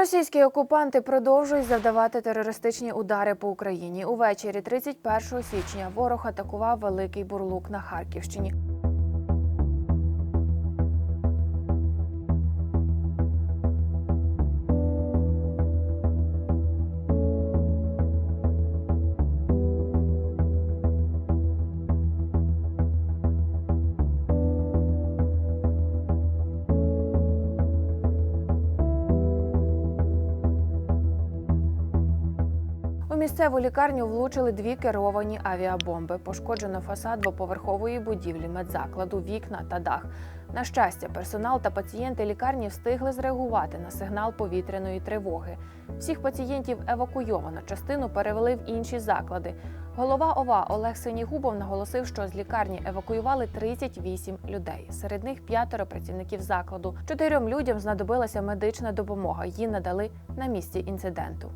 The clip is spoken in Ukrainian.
Російські окупанти продовжують завдавати терористичні удари по Україні. Увечері 31 січня ворог атакував Великий Бурлук на Харківщині. Місцеву лікарню влучили дві керовані авіабомби. Пошкоджено фасад двоповерхової будівлі, медзакладу, вікна та дах. На щастя, персонал та пацієнти лікарні встигли зреагувати на сигнал повітряної тривоги. Всіх пацієнтів евакуйовано, частину перевели в інші заклади. Голова ОВА Олег Синігубов наголосив, що з лікарні евакуювали 38 людей. Серед них п'ятеро працівників закладу. Чотирьом людям знадобилася медична допомога. Її надали на місці інциденту.